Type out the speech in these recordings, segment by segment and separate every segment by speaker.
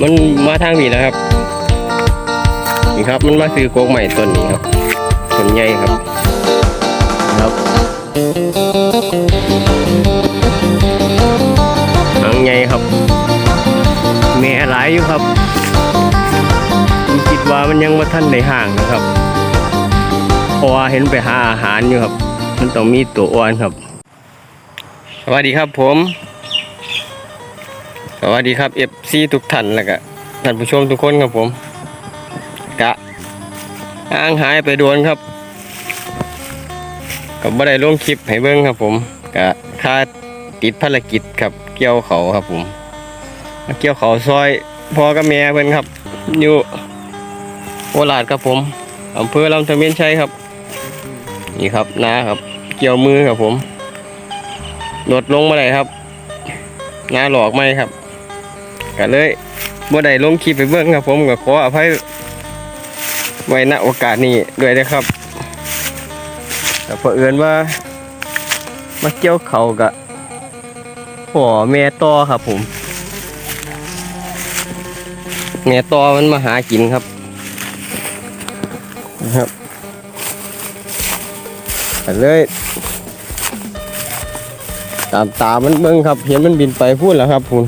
Speaker 1: มันมาทางนี้แล้วครับ นี่ครับ มันมาซื้อโกกใหม่ต้นนี้ครับต้นใหญ่ครับครับหางใหญ่ครับแม่หลายอยู่ครับผมคิดว่ามันยังมาท่านในห่างนะครับเพราะว่าเห็นไปหาอาหารอยู่ครับ มันต้องมีตัวอ้วนครับ สวัสดีครับผม สวัสดีครับเอฟซีทุกท่านแล้วก็ท่านผู้ชมทุกคนครับผมกะห่างหายไปโดนครับก็บ่ได้ลงคลิปให้เบิ่งครับผมกะค่าติดภารกิจครับเกี่ยวเขาครับผมมาเกี่ยวเขาซอยพ่อกับแม่เพิ่นครับ อยู่โคราชครับผมอำเภอลำธเมนชัยครับ นี่ครับนาครับ เกี่ยวมือครับผมลดลงมาได้ครับงาหลอกไหมครับ ก็เลยบ่ได้ลงคลิปไปเบิ่งครับผมก็ขออภัยไว้ณโอกาสนี้ด้วยนะครับแต่เพอเอินว่ามาเกี่ยวเขากะพ่อแม่ต่อครับผมแม่ต่อมันมาหากินครับนะครับก็เลยตามตามันเบิ่งครับ เห็นมันบินไปพูดแล้วครับคุณ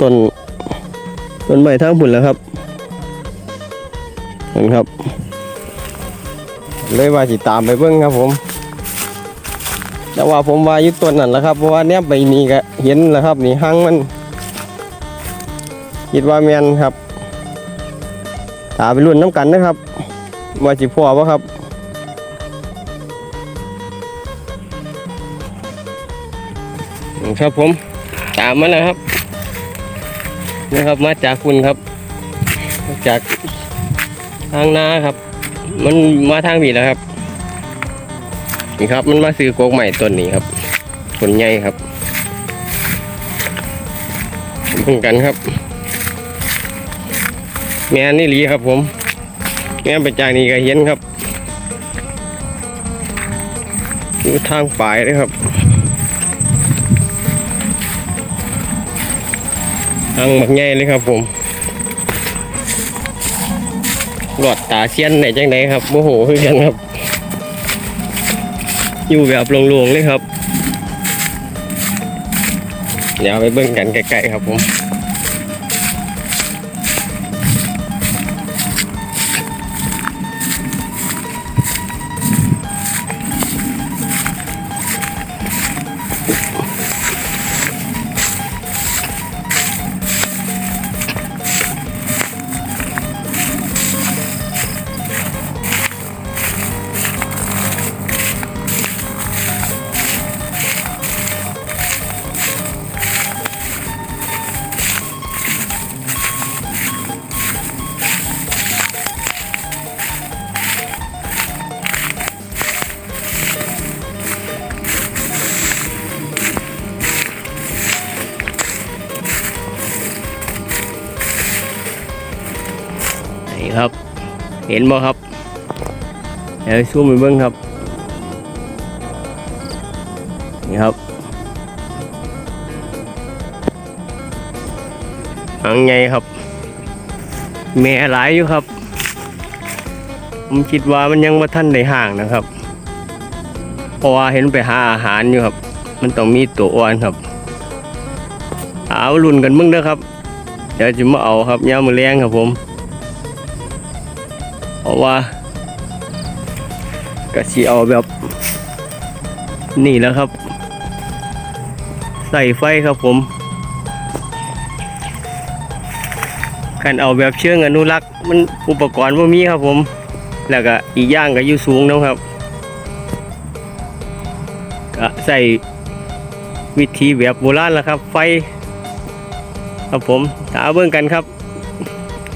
Speaker 1: ต้นต้นใบทั้งพุ่นแล้วครับเห็นครับ เลยว่าสิตามไปเบิ่งครับผม แต่ว่าผมว่ายึดต้นนั่นแหละครับเพราะว่าเนี้ยไปนี่ก็เห็นแล้วครับ นี่หังมันคิดว่าแมนครับตาไปรุ่นน้ำกันนะครับว่าสิพ่อวะครับครับผมตามมาแล้วครับ นะครับ มาจากคุณครับ จากทางนาครับ มันมาทางนี้แล้วครับ นี่ครับ มันมาซื้อโกกใหม่ต้นนี้ครับต้นใหญ่ครับเหมือนกันครับ แม่นี่หลีครับผมแม่ไปจากนี่ก็เห็นครับอยู่ทางปลายเลยครับ อังหมักใหญ่เลยครับผมหลอดตาเซียนไหนจังไหนครับโมโหคือกันครับ อยู่แบบหลงๆเลยครับ เดี๋ยวไปเบิ่งกันใกล้ๆครับผม ครับ เห็นบ่ครับเดี๋ยวซูมไปเบิ้งครับ นี่ครับหางใหญ่ครับ แม่หลายอยู่ครับ ผมคิดว่ามันยังมาท่านในห่างนะครับ เพราะว่าเห็นไปหาอาหารอยู่ครับ มันต้องมีตัวอ้วนครับ เอารุ่นกันมึงเด้อครับ เดี๋ยวจะมาเอาครับยามมือแรงครับผม เพราะว่ากะสิเอาแบบนี่แล้วครับ ใส่ไฟครับผมการเอาแบบเชื่องอนุรักษ์มันอุปกรณ์ว่ามีครับผม แล้วก็อีกอย่างก็อยู่สูงนะครับก็ใส่วิธีแบบโบราณแล้วครับ ไฟ ครับผมตาเบิ่งกันครับ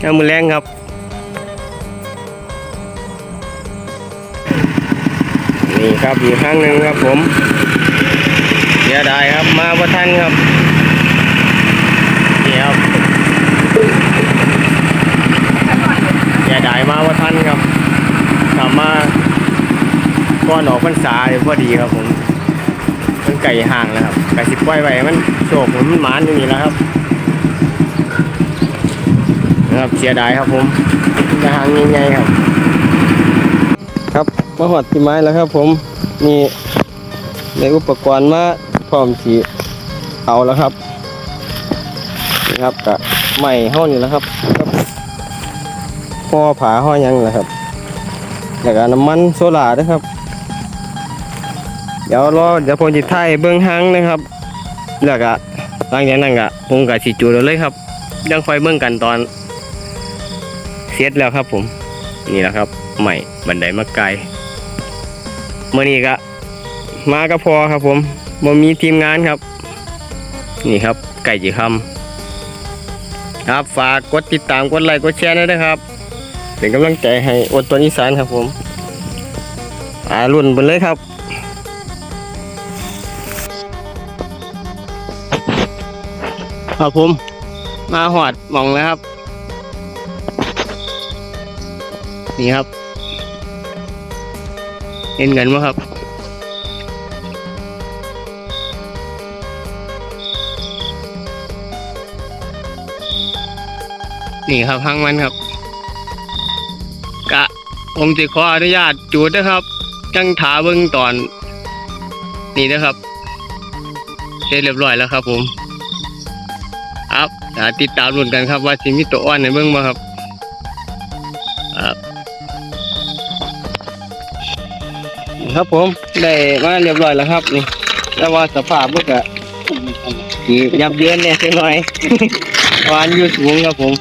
Speaker 1: น้ำมือแรงครับ นี่ครับอีกครั้งหนึ่งครับผมเสียดายครับมาประทันครับนี่ครับเสียดายมาประทันครับกลับมาก่อนออกพรรษาเดี๋ยวพอดีครับผมมันไก่ห่างแล้วครับไก่สิบปล่อยไว้มันโฉกมันหมานอยู่นี่แล้วครับครับเสียดายครับผมจะหางใหญ่ๆครับครับ มาหอดที่ไม้แล้วครับ ผมมีในอุปกรณ์มาพร้อมสีเอาแล้วครับนี่ครับกับใหม่ห้องนี่แล้วครับกับห่อผาห่อยังแหละครับแล้วก็น้ำมันโซล่าด้วยครับ เดี๋ยวรอเดี๋ยวผมจะถ่ายเบื้องหางนะครับ แล้วก็หลังจากนั้นก็ผมก็สิจูดเลยครับยังคอยเบื้องกันตอนเสร็จแล้วครับผม นี่แหละครับ ใหม่บันไดมาไกลเมื่อนี้ก็มาก็พอครับผมบ่มีทีมงานครับ นี่ครับ ไก่จีคำครับฝากกดติดตามกดไลค์กดแชร์ด้วยนะครับ เป็นกำลังใจให้อดตัวอีสานครับผมอารุ่นบนเลยครับครับผม มาหอดหมองแล้วครับ นี่ครับ เห็นกันไหมครับนี่ครับพังมันครับ กะผมจะขออนุญาตจูดนะครับ จังถาเบิ้งตอน นี่นะครับ เสร็จเรียบร้อยแล้วครับผม ครับติดตามรุ่นกันครับว่าสิมีตัวอ้อนในเบื้องมาครับ ครับผมได้มาเรียบร้อยแล้วครับนี่ แต่ว่าสภาพมันก็ยับเยินเนี่ยเล็กน้อยวานอยู่สูงครับผม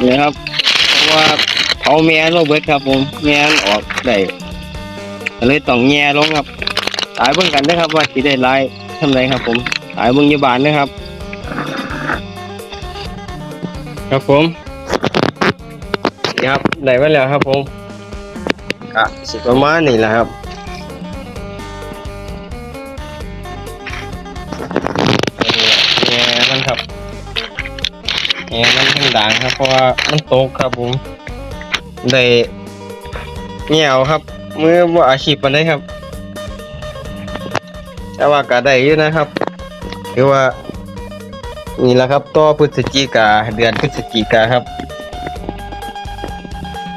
Speaker 1: นี่ครับเพราะว่าเผาแม่โรเบิร์ตครับผมแม่ออกได้เลยต้องแง่ลงครับตายเบิ่งกันนะครับ ว่าสิได้ลายทำไรครับ ผมตายเบิ่งยาบานนะครับ ครับผมครับได้มาแล้วครับผม กะสิประมาณนี้แหละครับแง่มันครับแง่มันทั้งด่างครับ เพราะว่ามันตกครับผมได้เงี่ยวครับมือว่าอาชีพมันได้ครับ แต่ว่าก็ได้อยู่นะครับคือว่านี่แหละครับต่อพฤศจิกาเดือนพฤศจิกาครับ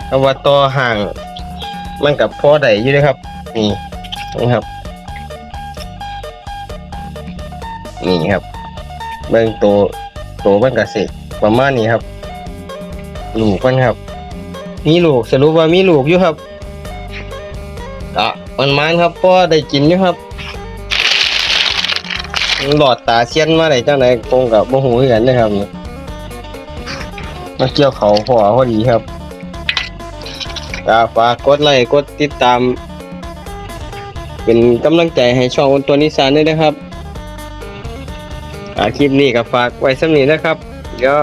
Speaker 1: เพราะว่าต่อห่าง มันกับพ่อได้อยู่เลยครับ นี่นะครับ นี่ครับ เบิ่งโตโตมันกสิประมาณนี้ครับ ลูกมันครับ มีลูกสรุปว่ามีลูกอยู่ครับก็มันมันครับพ่อได้กินอยู่ครับหลอดตาเซียนมาได้จังไดคงกับบ่ฮู้คือกันนะครับมาเกี่ยวเขาพอพอดีครับ ก็ฝากกดไลค์กดติดตาม เป็นกำลังใจให้ช่องคนตัวนิสานด้วยนะครับอาคลิปนี้ก็ฝากไว้สำนีนะครับ เดี๋ยว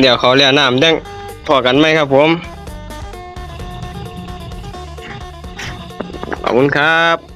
Speaker 1: เดี๋ยวเขาเรียกน้ำดังพอกันไหมครับผมขอบคุณครับ